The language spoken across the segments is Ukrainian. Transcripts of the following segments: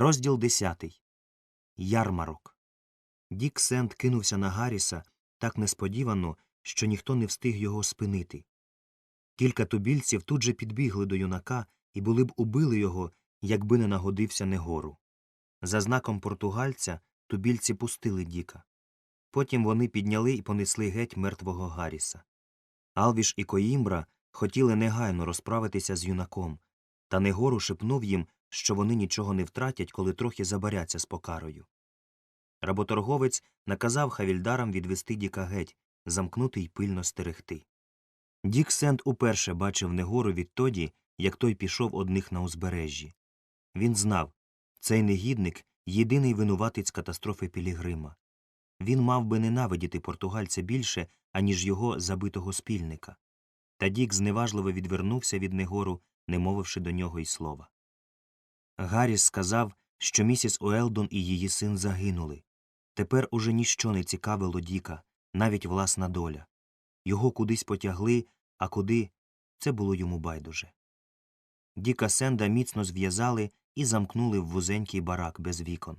Розділ десятий. Ярмарок. Дік Сент кинувся на Гарріса так несподівано, що ніхто не встиг його спинити. Кілька тубільців тут же підбігли до юнака і були б убили його, якби не нагодився Негору. За знаком португальця тубільці пустили Діка. Потім вони підняли і понесли геть мертвого Гарріса. Алвіш і Коїмбра хотіли негайно розправитися з юнаком, та Негору шепнув їм, що вони нічого не втратять, коли трохи забаряться з покарою. Работорговець наказав хавільдарам відвести Діка геть, замкнути й пильно стерегти. Дік Сент уперше бачив Негору відтоді, як той пішов одних на узбережжі. Він знав, цей негідник єдиний винуватець катастрофи Пілігрима. Він мав би ненавидіти португальця більше, аніж його забитого спільника. Та Дік зневажливо відвернувся від Негору, не мовивши до нього й слова. Гарріс сказав, що місіс Уелдон і її син загинули. Тепер уже ніщо не цікавило Діка, навіть власна доля. Його кудись потягли, а куди це було йому байдуже. Діка Сенда міцно зв'язали і замкнули в вузенький барак без вікон.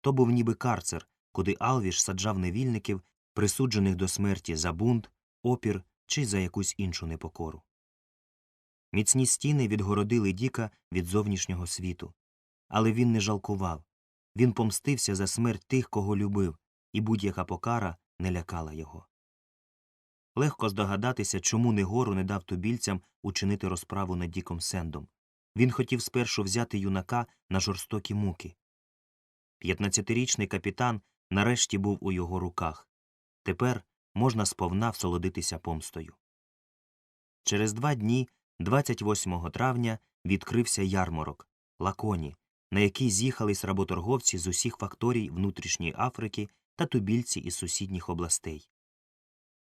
То був ніби карцер, куди Алвіш саджав невільників, присуджених до смерті за бунт, опір чи за якусь іншу непокору. Міцні стіни відгородили Діка від зовнішнього світу. Але він не жалкував. Він помстився за смерть тих, кого любив, і будь-яка покара не лякала його. Легко здогадатися, чому Негору не дав тубільцям учинити розправу над Діком Сендом. Він хотів спершу взяти юнака на жорстокі муки. П'ятнадцятирічний капітан нарешті був у його руках. Тепер можна сповна всолодитися помстою. Через два дні, 28 травня, відкрився ярмарок Лаконі, на який з'їхались работорговці з усіх факторій внутрішньої Африки та тубільці із сусідніх областей.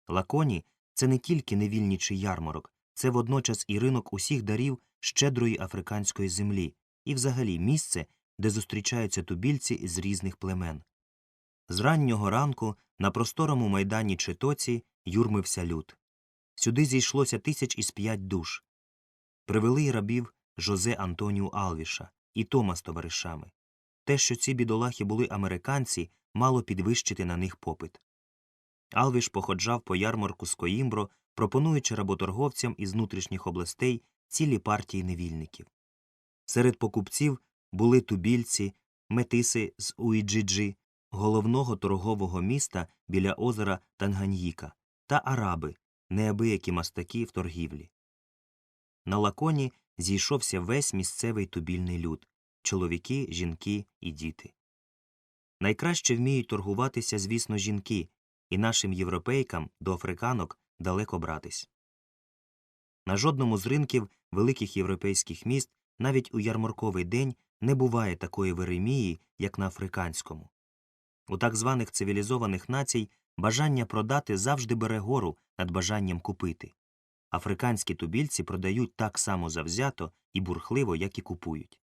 Лаконі це не тільки невільничий ярмарок, це водночас і ринок усіх дарів щедрої африканської землі, і взагалі місце, де зустрічаються тубільці з різних племен. З раннього ранку на просторому майдані Читоці юрмився люд. Сюди зійшлося тисяч із п'ять душ. Привели й рабів Жозе Антоніу Алвіша і Тома з товаришами. Те, що ці бідолахи були американці, мало підвищити на них попит. Алвіш походжав по ярмарку з Коїмбро, пропонуючи работорговцям із внутрішніх областей цілі партії невільників. Серед покупців були тубільці, метиси з Уїджиджі, головного торгового міста біля озера Танганьїка, та араби, неабиякі мастаки в торгівлі. На лаконі зійшовся весь місцевий тубільний люд чоловіки, жінки і діти. Найкраще вміють торгуватися, звісно, жінки, і нашим європейкам до африканок далеко братись. На жодному з ринків великих європейських міст навіть у ярмарковий день не буває такої веремії, як на африканському. У так званих цивілізованих націй бажання продати завжди бере гору над бажанням купити. Африканські тубільці продають так само завзято і бурхливо, як і купують.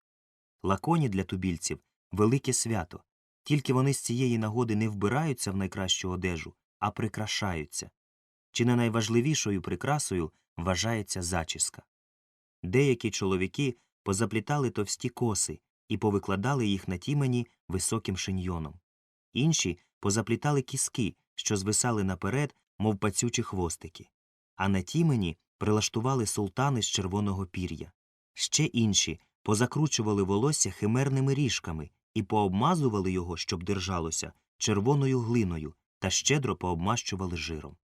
Лаконі для тубільців велике свято, тільки вони з цієї нагоди не вбираються в найкращу одежу, а прикрашаються. Чи не найважливішою прикрасою вважається зачіска. Деякі чоловіки позаплітали товсті коси і повикладали їх на тімені високим шиньйоном. Інші позаплітали кіски, що звисали наперед, мов пацючі хвостики, а на тімені прилаштували султани з червоного пір'я. Ще інші позакручували волосся химерними ріжками і пообмазували його, щоб держалося, червоною глиною та щедро пообмащували жиром.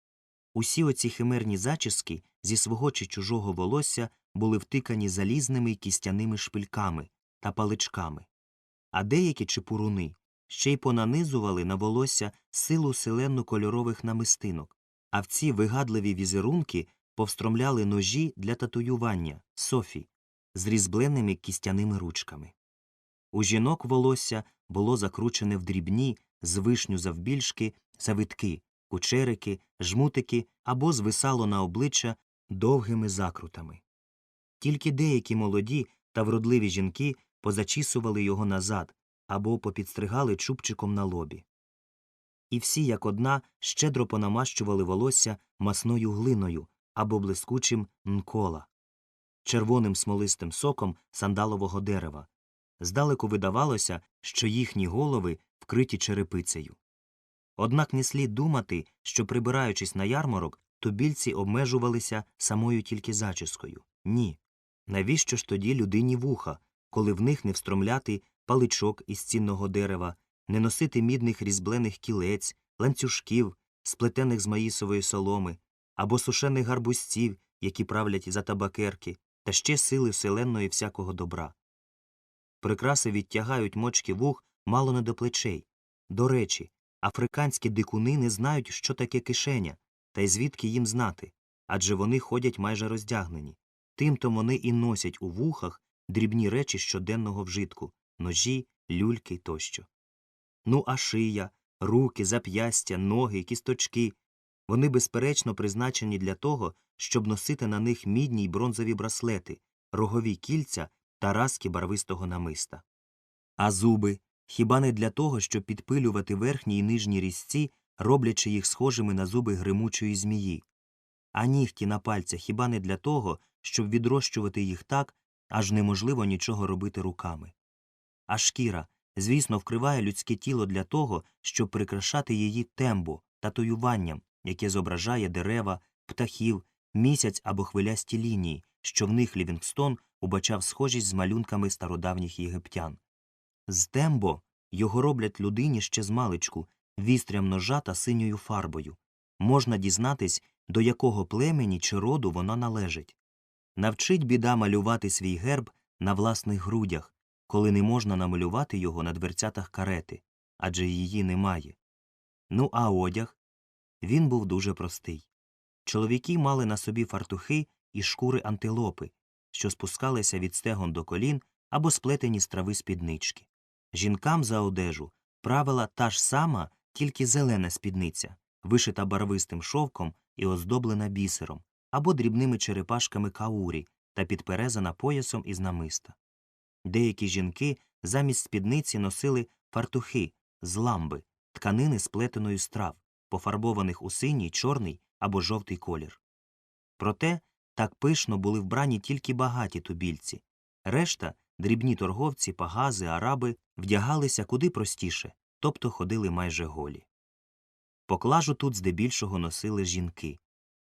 Усі оці химерні зачіски зі свого чи чужого волосся були втикані залізними й кістяними шпильками та паличками, а деякі чепуруни ще й понанизували на волосся силу селенну кольорових намистинок, а в ці вигадливі візерунки повстромляли ножі для татуювання софі з різьбленими кістяними ручками. У жінок волосся було закручене в дрібні, з вишню завбільшки, завитки, кучерики, жмутики або звисало на обличчя довгими закрутами. Тільки деякі молоді та вродливі жінки позачісували його назад або попідстригали чубчиком на лобі. І всі, як одна, щедро понамащували волосся масною глиною або блискучим нкола, червоним смолистим соком сандалового дерева, Здалеку видавалося, що їхні голови вкриті черепицею. Однак не слід думати, що, прибираючись на ярмарок, тубільці обмежувалися самою тільки зачіскою. Ні. Навіщо ж тоді людині вуха, коли в них не встромляти паличок із цінного дерева, не носити мідних різьблених кілець, ланцюжків, сплетених з маїсової соломи, або сушених гарбузців, які правлять за табакерки, та ще сили вселенної всякого добра. Прикраси відтягають мочки вух мало не до плечей. До речі, африканські дикуни не знають, що таке кишеня, та й звідки їм знати, адже вони ходять майже роздягнені. Тимто вони і носять у вухах дрібні речі щоденного вжитку ножі, люльки тощо. Ну а шия, руки, зап'ястя, ноги, кісточки вони безперечно призначені для того, щоб носити на них мідні й бронзові браслети, рогові кільця та разки барвистого намиста. А зуби хіба не для того, щоб підпилювати верхні й нижні різці, роблячи їх схожими на зуби гримучої змії. А нігті на пальцях хіба не для того, щоб відрощувати їх так, аж неможливо нічого робити руками. А шкіра, звісно, вкриває людське тіло для того, щоб прикрашати її тембо, татуюванням, яке зображає дерева, птахів, місяць або хвилясті лінії, що в них Лівінгстон убачав схожість з малюнками стародавніх єгиптян. З тембо його роблять людині ще з маличку, вістрям ножа та синьою фарбою. Можна дізнатись, до якого племені чи роду вона належить. Навчить біда малювати свій герб на власних грудях, коли не можна намалювати його на дверцятах карети, адже її немає. Ну а одяг? Він був дуже простий. Чоловіки мали на собі фартухи і шкури антилопи, що спускалися від стегон до колін або сплетені з трави спіднички. Жінкам за одежу правила та ж сама, тільки зелена спідниця, вишита барвистим шовком і оздоблена бісером, або дрібними черепашками каурі та підперезана поясом із намиста. Деякі жінки замість спідниці носили фартухи з ламби, тканини сплетеної з трав, пофарбованих у синій, чорний або жовтий колір. Проте так пишно були вбрані тільки багаті тубільці. Решта, дрібні торговці, пагази, араби, вдягалися куди простіше, тобто ходили майже голі. Поклажу тут здебільшого носили жінки.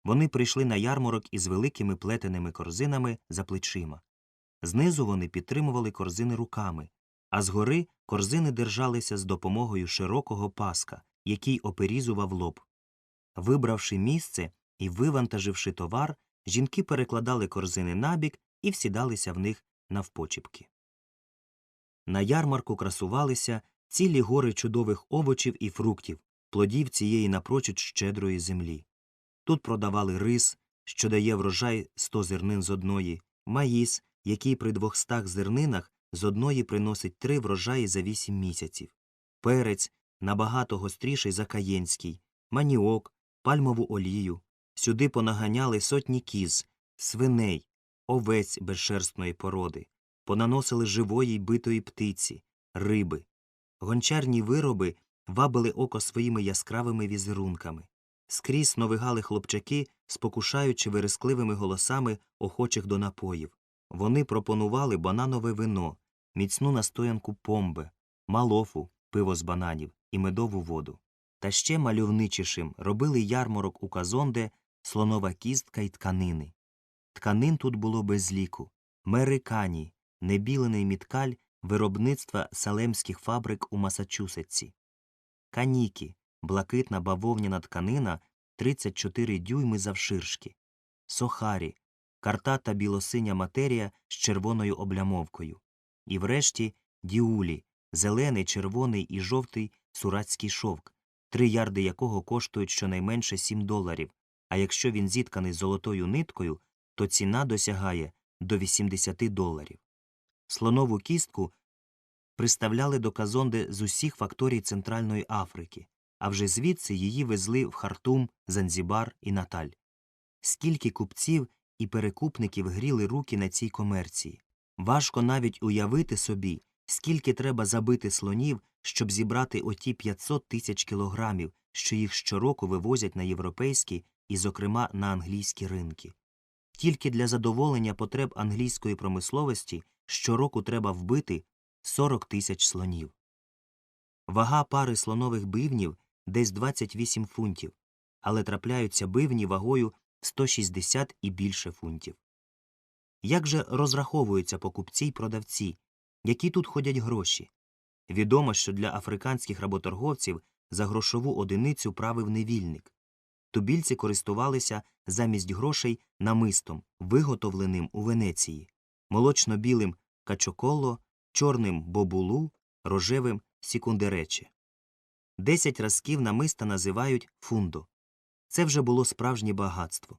Вони прийшли на ярмарок із великими плетеними корзинами за плечима. Знизу вони підтримували корзини руками, а згори корзини держалися з допомогою широкого паска, який оперізував лоб. Вибравши місце і вивантаживши товар, жінки перекладали корзини набік і всідалися в них навпочіпки. На ярмарку красувалися цілі гори чудових овочів і фруктів, плодів цієї напрочуд щедрої землі. Тут продавали рис, що дає врожай 100 зернин з одної, маїс, який при двохстах зернинах з одної приносить три врожаї за вісім місяців, перець, набагато гостріший за каєнський, маніок, пальмову олію. Сюди понаганяли сотні кіз, свиней, овець безшерстної породи, понаносили живої й битої птиці, риби. Гончарні вироби вабили око своїми яскравими візерунками. Скрізь новигали хлопчаки, спокушаючи верескливими голосами охочих до напоїв. Вони пропонували бананове вино, міцну настоянку помбе, малофу, пиво з бананів і медову воду. Та ще мальовничішим робили ярмарок у Казонде слонова кістка й тканини. Тканин тут було без ліку. Мерикані, небілений міткаль виробництва салемських фабрик у Масачусетсі. Каніки, блакитна бавовняна тканина 34 дюйми завширшки. Сохарі, картата білосиня матерія з червоною облямовкою. І врешті діулі, зелений, червоний і жовтий сурацький шовк, три ярди якого коштують щонайменше 7 доларів, а якщо він зітканий золотою ниткою, то ціна досягає до 80 доларів. Слонову кістку приставляли до Казонде з усіх факторій Центральної Африки, а вже звідси її везли в Хартум, Занзібар і Наталь. Скільки купців і перекупників гріли руки на цій комерції. Важко навіть уявити собі, скільки треба забити слонів, щоб зібрати оті 500 тисяч кілограмів, що їх щороку вивозять на європейські і, зокрема, на англійські ринки. Тільки для задоволення потреб англійської промисловості щороку треба вбити 40 тисяч слонів. Вага пари слонових бивнів десь 28 фунтів, але трапляються бивні вагою 160 і більше фунтів. Як же розраховуються покупці й продавці? Які тут ходять гроші? Відомо, що для африканських работорговців за грошову одиницю правив невільник. Тубільці користувалися замість грошей намистом, виготовленим у Венеції, молочно-білим качоколо, чорним бобулу, рожевим сікундерече. Десять разків намиста називають фундо. Це вже було справжнє багатство.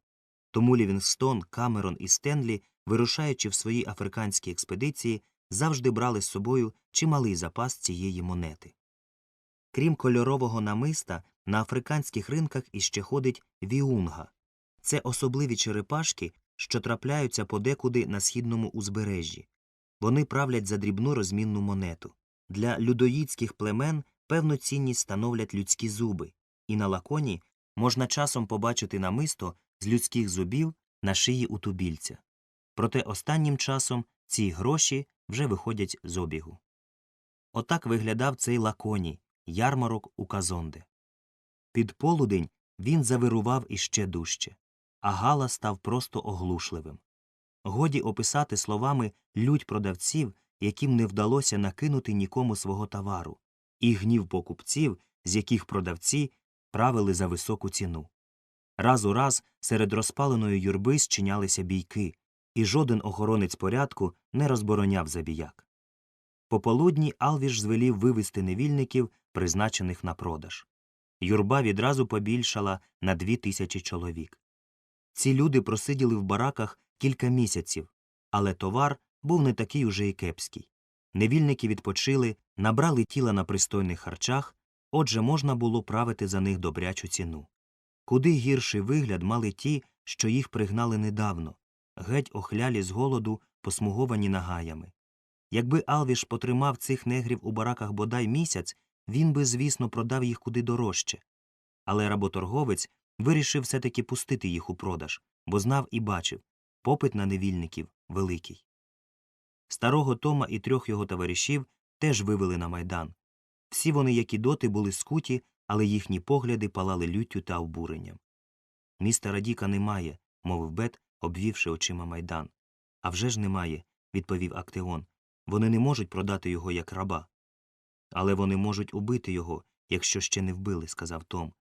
Тому Лівінгстон, Камерон і Стенлі, вирушаючи в свої африканські експедиції, завжди брали з собою чималий запас цієї монети. Крім кольорового намиста, на африканських ринках іще ходить віунга. Це особливі черепашки, що трапляються подекуди на східному узбережжі. Вони правлять за дрібну розмінну монету. Для людоїдських племен певну цінність становлять людські зуби, і на лаконі можна часом побачити намисто з людських зубів на шиї у тубільця. Проте останнім часом ці гроші вже виходять з обігу. Отак виглядав цей лаконій, ярмарок у Казонде. Під полудень він завирував іще дужче, а гала став просто оглушливим. Годі описати словами лють продавців, яким не вдалося накинути нікому свого товару, і гнів покупців, з яких продавці правили за високу ціну. Раз у раз серед розпаленої юрби зчинялися бійки, і жоден охоронець порядку не розбороняв забіяк. Пополудні Алвіш звелів вивести невільників, призначених на продаж. Юрба відразу побільшала на дві тисячі чоловік. Ці люди просиділи в бараках кілька місяців, але товар був не такий уже й кепський. Невільники відпочили, набрали тіла на пристойних харчах, отже можна було правити за них добрячу ціну. Куди гірший вигляд мали ті, що їх пригнали недавно, геть охлялі з голоду, посмуговані нагаями. Якби Алвіш потримав цих негрів у бараках бодай місяць, він би, звісно, продав їх куди дорожче. Але работорговець вирішив все таки пустити їх у продаж, бо знав і бачив попит на невільників великий. Старого Тома і трьох його товаришів теж вивели на майдан. Всі вони, як і доти, були скуті, але їхні погляди палали люттю та обуренням. Містера Діка немає, мовив Бет, обвівши очима майдан. «А вже ж немає, відповів Актеон. Вони не можуть продати його як раба. Але вони можуть убити його, якщо ще не вбили, сказав Том.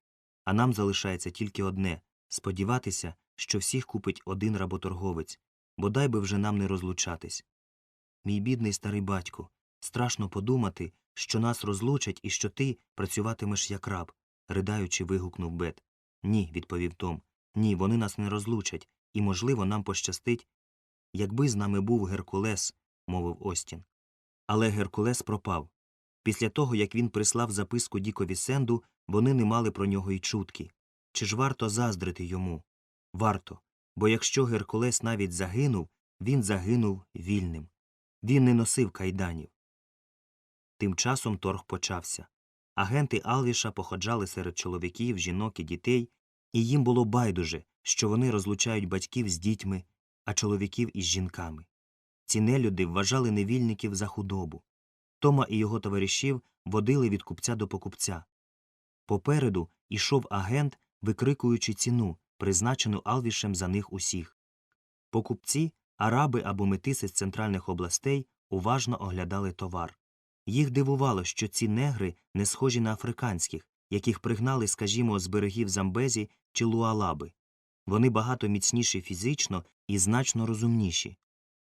А нам залишається тільки одне сподіватися, що всіх купить один работорговець, бодай би вже нам не розлучатись. Мій бідний старий батько, страшно подумати, що нас розлучать і що ти працюватимеш як раб, ридаючи, вигукнув Бет. Ні, відповів Том. Ні, вони нас не розлучать, і, можливо, нам пощастить. Якби з нами був Геркулес, мовив Остін. Але Геркулес пропав. Після того, як він прислав записку Дікові Сенду, вони не мали про нього й чутки. Чи ж варто заздрити йому? Варто. Бо якщо Геркулес навіть загинув, він загинув вільним. Він не носив кайданів. Тим часом торг почався. Агенти Алвіша походжали серед чоловіків, жінок і дітей, і їм було байдуже, що вони розлучають батьків з дітьми, а чоловіків із жінками. Ці нелюди вважали невільників за худобу. Тома і його товаришів водили від купця до покупця. Попереду ішов агент, викрикуючи ціну, призначену Алвішем за них усіх. Покупці, араби або метиси з центральних областей уважно оглядали товар. Їх дивувало, що ці негри не схожі на африканських, яких пригнали, скажімо, з берегів Замбезі чи Луалаби. Вони багато міцніші фізично і значно розумніші.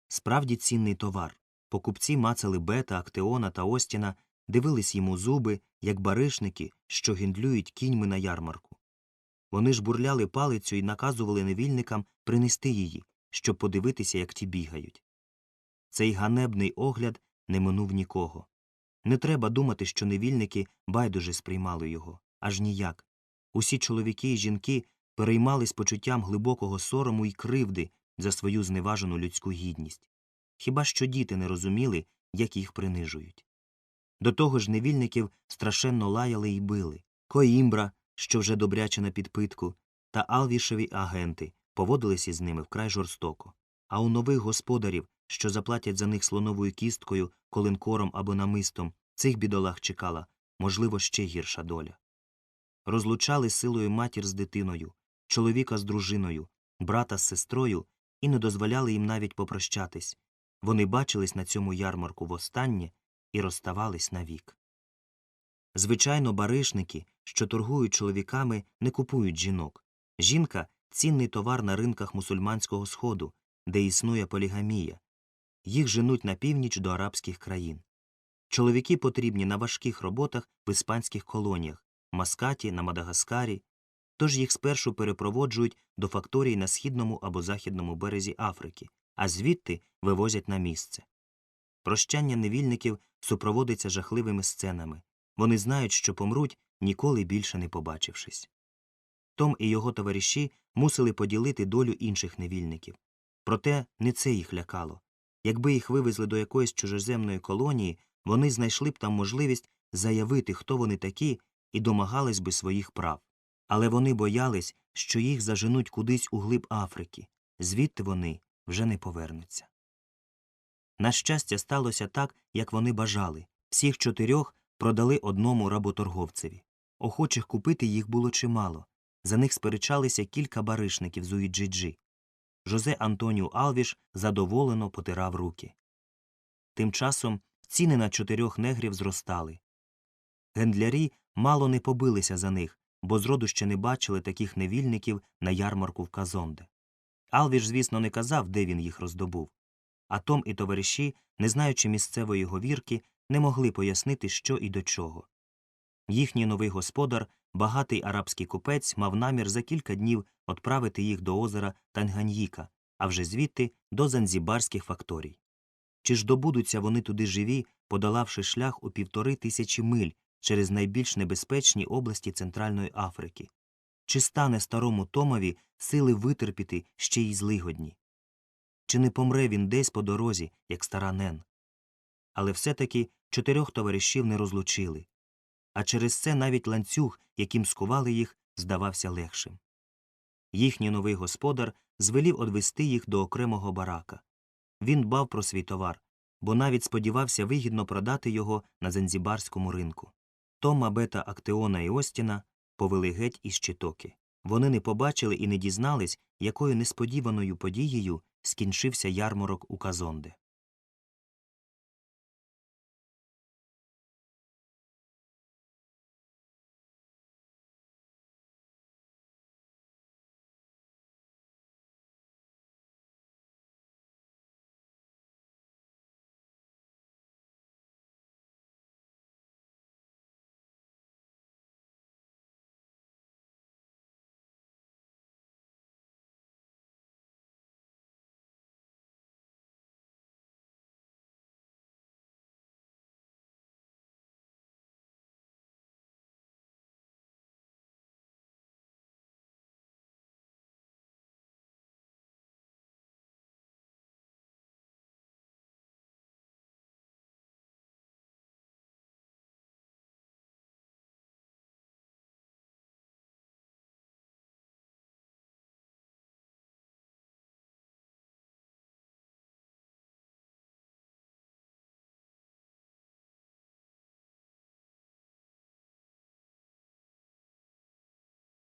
Справді цінний товар. Покупці мацали бета, актеона та остіна, дивились йому зуби, як баришники, що гендлюють кіньми на ярмарку. Вони ж бурляли палицю і наказували невільникам принести її, щоб подивитися, як ті бігають. Цей ганебний огляд не минув нікого. Не треба думати, що невільники байдуже сприймали його, аж ніяк. Усі чоловіки і жінки переймались почуттям глибокого сорому і кривди за свою зневажену людську гідність. Хіба що діти не розуміли, як їх принижують. До того ж невільників страшенно лаяли і били. Коїмбра, що вже добряче на підпитку, та алвішеві агенти поводились із ними вкрай жорстоко. А у нових господарів, що заплатять за них слоновою кісткою, коленкором або намистом, цих бідолах чекала, можливо, ще гірша доля. Розлучали силою матір з дитиною, чоловіка з дружиною, брата з сестрою і не дозволяли їм навіть попрощатись. Вони бачились на цьому ярмарку востаннє і розставались навік. Звичайно, баришники, що торгують чоловіками, не купують жінок. Жінка цінний товар на ринках мусульманського сходу, де існує полігамія. Їх женуть на північ до арабських країн. Чоловіки потрібні на важких роботах в іспанських колоніях, Маскаті, на Мадагаскарі, тож їх спершу перепроводжують до факторій на східному або західному березі Африки, а звідти вивозять на місце. Прощання невільників супроводиться жахливими сценами. Вони знають, що помруть, ніколи більше не побачившись. Том і його товариші мусили поділити долю інших невільників. Проте не це їх лякало. Якби їх вивезли до якоїсь чужеземної колонії, вони знайшли б там можливість заявити, хто вони такі, і домагались би своїх прав. Але вони боялись, що їх заженуть кудись у глиб Африки, звідти вони вже не повернуться. На щастя, сталося так, як вони бажали. Всіх чотирьох продали одному работорговцеві. Охочих купити їх було чимало. За них сперечалися кілька баришників з Уїджиджі. Жозе Антоніу Алвіш задоволено потирав руки. Тим часом ціни на чотирьох негрів зростали. Гендлярі мало не побилися за них, бо зроду ще не бачили таких невільників на ярмарку в Казонде. Алвіш, звісно, не казав, де він їх роздобув. А Том і товариші, не знаючи місцевої говірки, не могли пояснити, що і до чого. Їхній новий господар, багатий арабський купець, мав намір за кілька днів відправити їх до озера Танганьїка, а вже звідти до занзібарських факторій. Чи ж добудуться вони туди живі, подолавши шлях у півтори тисячі миль через найбільш небезпечні області Центральної Африки? Чи стане старому Томові сили витерпіти ще й злигодні? Чи не помре він десь по дорозі, як стара Нен? Але все-таки чотирьох товаришів не розлучили. А через це навіть ланцюг, яким скували їх, здавався легшим. Їхній новий господар звелів одвести їх до окремого барака. Він дбав про свій товар, бо навіть сподівався вигідно продати його на занзібарському ринку. Тома, Бета, Актеона і Остіна повели геть із Читоки. Вони не побачили і не дізнались, якою несподіваною подією скінчився ярмарок у Казонде.